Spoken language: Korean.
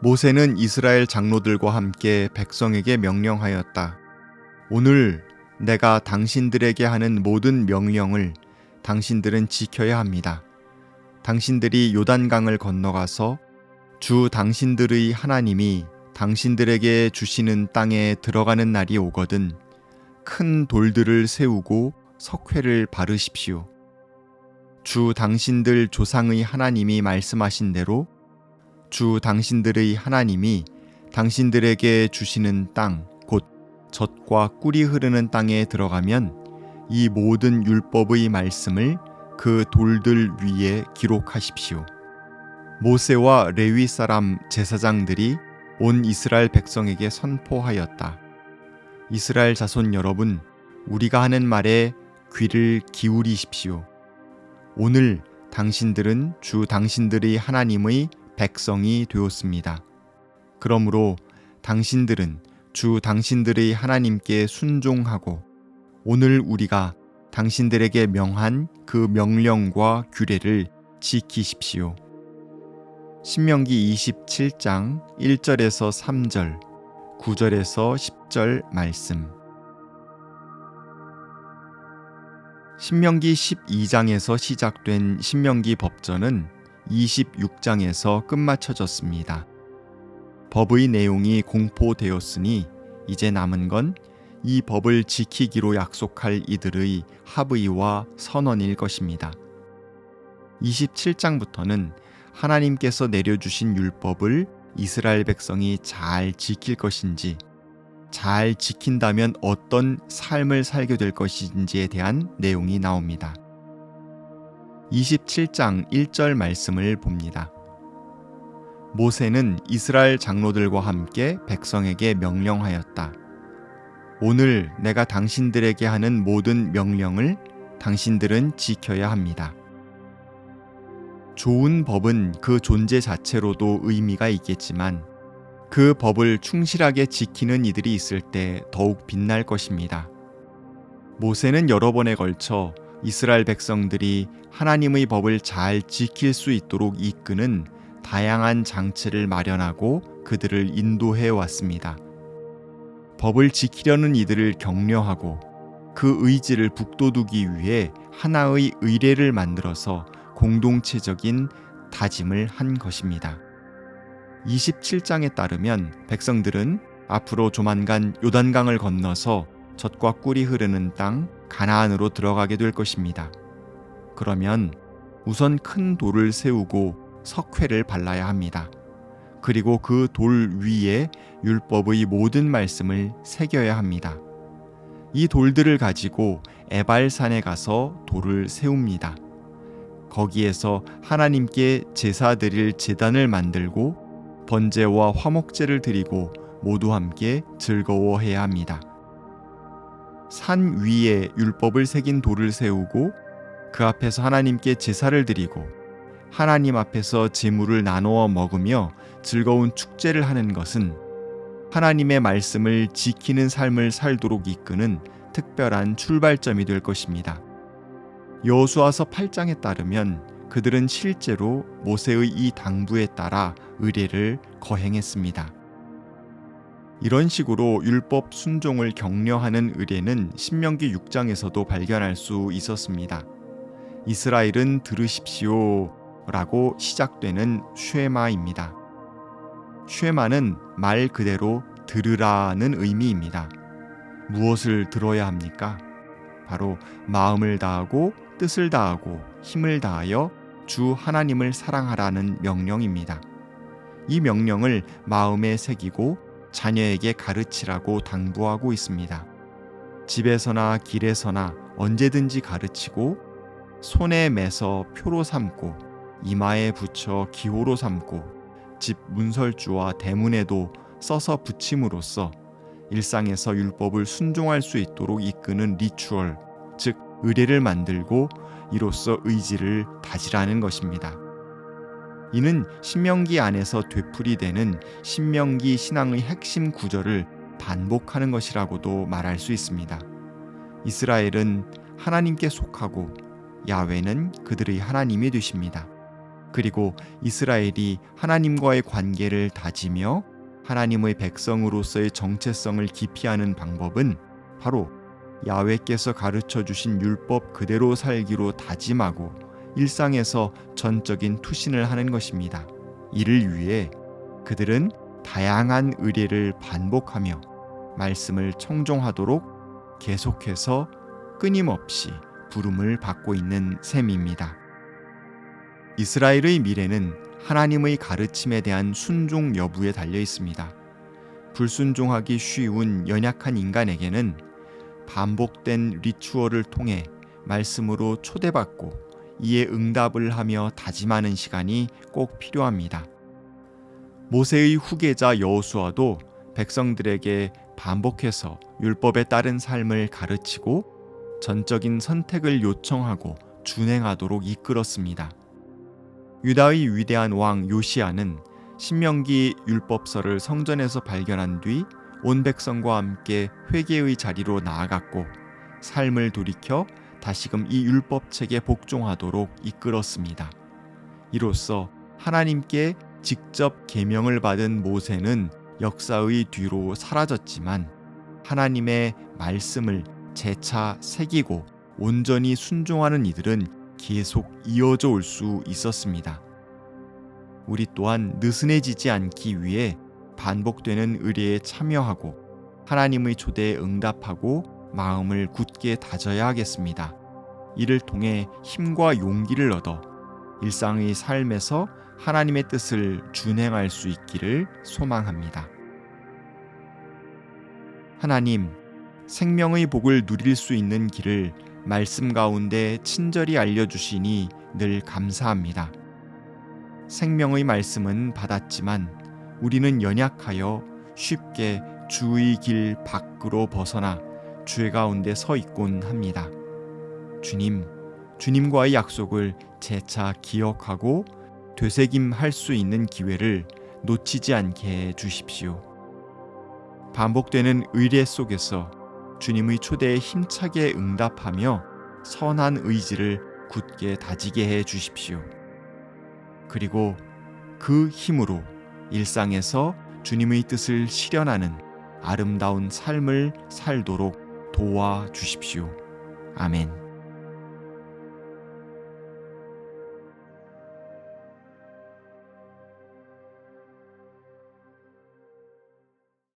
모세는 이스라엘 장로들과 함께 백성에게 명령하였다. 오늘 내가 당신들에게 하는 모든 명령을 당신들은 지켜야 합니다. 당신들이 요단강을 건너가서 주 당신들의 하나님이 당신들에게 주시는 땅에 들어가는 날이 오거든 큰 돌들을 세우고 석회를 바르십시오. 주 당신들 조상의 하나님이 말씀하신 대로 주 당신들의 하나님이 당신들에게 주시는 땅, 곧 젖과 꿀이 흐르는 땅에 들어가면 이 모든 율법의 말씀을 그 돌들 위에 기록하십시오. 모세와 레위 사람 제사장들이 온 이스라엘 백성에게 선포하였다. 이스라엘 자손 여러분, 우리가 하는 말에 귀를 기울이십시오. 오늘 당신들은 주 당신들의 하나님의 백성이 되었습니다. 그러므로 당신들은 주 당신들의 하나님께 순종하고 오늘 우리가 당신들에게 명한 그 명령과 규례를 지키십시오. 신명기 27장 1절에서 3절, 9절에서 10절 말씀. 신명기 12장에서 시작된 신명기 법전은 26장에서 끝마쳐졌습니다. 법의 내용이 공포되었으니 이제 남은 건 이 법을 지키기로 약속할 이들의 합의와 선언일 것입니다. 27장부터는 하나님께서 내려주신 율법을 이스라엘 백성이 잘 지킬 것인지, 잘 지킨다면 어떤 삶을 살게 될 것인지에 대한 내용이 나옵니다. 27장 1절 말씀을 봅니다. 모세는 이스라엘 장로들과 함께 백성에게 명령하였다. 오늘 내가 당신들에게 하는 모든 명령을 당신들은 지켜야 합니다. 좋은 법은 그 존재 자체로도 의미가 있겠지만 그 법을 충실하게 지키는 이들이 있을 때 더욱 빛날 것입니다. 모세는 여러 번에 걸쳐 이스라엘 백성들이 하나님의 법을 잘 지킬 수 있도록 이끄는 다양한 장치를 마련하고 그들을 인도해 왔습니다. 법을 지키려는 이들을 격려하고 그 의지를 북돋우기 위해 하나의 의례를 만들어서 공동체적인 다짐을 한 것입니다. 27장에 따르면 백성들은 앞으로 조만간 요단강을 건너서 젖과 꿀이 흐르는 땅 가나안으로 들어가게 될 것입니다. 그러면 우선 큰 돌을 세우고 석회를 발라야 합니다. 그리고 그 돌 위에 율법의 모든 말씀을 새겨야 합니다. 이 돌들을 가지고 에발산에 가서 돌을 세웁니다. 거기에서 하나님께 제사 드릴 제단을 만들고 번제와 화목제를 드리고 모두 함께 즐거워해야 합니다. 산 위에 율법을 새긴 돌을 세우고 그 앞에서 하나님께 제사를 드리고 하나님 앞에서 제물을 나누어 먹으며 즐거운 축제를 하는 것은 하나님의 말씀을 지키는 삶을 살도록 이끄는 특별한 출발점이 될 것입니다. 여호수아서 8장에 따르면 그들은 실제로 모세의 이 당부에 따라 의례를 거행했습니다. 이런 식으로 율법 순종을 격려하는 의례는 신명기 6장에서도 발견할 수 있었습니다. 이스라엘은 들으십시오 라고 시작되는 쉐마입니다. 쉐마는 말 그대로 들으라는 의미입니다. 무엇을 들어야 합니까? 바로 마음을 다하고 뜻을 다하고 힘을 다하여 주 하나님을 사랑하라는 명령입니다. 이 명령을 마음에 새기고 자녀에게 가르치라고 당부하고 있습니다. 집에서나 길에서나 언제든지 가르치고 손에 매서 표로 삼고 이마에 붙여 기호로 삼고 집 문설주와 대문에도 써서 붙임으로써 일상에서 율법을 순종할 수 있도록 이끄는 리추얼, 즉 의례를 만들고 이로써 의지를 다지라는 것입니다. 이는 신명기 안에서 되풀이되는 신명기 신앙의 핵심 구절을 반복하는 것이라고도 말할 수 있습니다. 이스라엘은 하나님께 속하고 야훼는 그들의 하나님이 되십니다. 그리고 이스라엘이 하나님과의 관계를 다지며 하나님의 백성으로서의 정체성을 기피하는 방법은 바로 야훼께서 가르쳐 주신 율법 그대로 살기로 다짐하고 일상에서 전적인 투신을 하는 것입니다. 이를 위해 그들은 다양한 의례를 반복하며 말씀을 청종하도록 계속해서 끊임없이 부름을 받고 있는 셈입니다. 이스라엘의 미래는 하나님의 가르침에 대한 순종 여부에 달려 있습니다. 불순종하기 쉬운 연약한 인간에게는 반복된 리추얼을 통해 말씀으로 초대받고 이에 응답을 하며 다짐하는 시간이 꼭 필요합니다. 모세의 후계자 여호수아도 백성들에게 반복해서 율법에 따른 삶을 가르치고 전적인 선택을 요청하고 준행하도록 이끌었습니다. 유다의 위대한 왕 요시아는 신명기 율법서를 성전에서 발견한 뒤 온 백성과 함께 회개의 자리로 나아갔고 삶을 돌이켜 다시금 이 율법책에 복종하도록 이끌었습니다. 이로써 하나님께 직접 계명을 받은 모세는 역사의 뒤로 사라졌지만 하나님의 말씀을 재차 새기고 온전히 순종하는 이들은 계속 이어져 올 수 있었습니다. 우리 또한 느슨해지지 않기 위해 반복되는 의례에 참여하고 하나님의 초대에 응답하고 마음을 굳게 다져야 하겠습니다. 이를 통해 힘과 용기를 얻어 일상의 삶에서 하나님의 뜻을 준행할 수 있기를 소망합니다. 하나님, 생명의 복을 누릴 수 있는 길을 말씀 가운데 친절히 알려주시니 늘 감사합니다. 생명의 말씀은 받았지만 우리는 연약하여 쉽게 주의 길 밖으로 벗어나 죄 가운데 서 있곤 합니다. 주님, 주님과의 약속을 재차 기억하고 되새김할 수 있는 기회를 놓치지 않게 해 주십시오. 반복되는 의례 속에서 주님의 초대에 힘차게 응답하며 선한 의지를 굳게 다지게 해 주십시오. 그리고 그 힘으로 일상에서 주님의 뜻을 실현하는 아름다운 삶을 살도록 도와 주십시오. 아멘.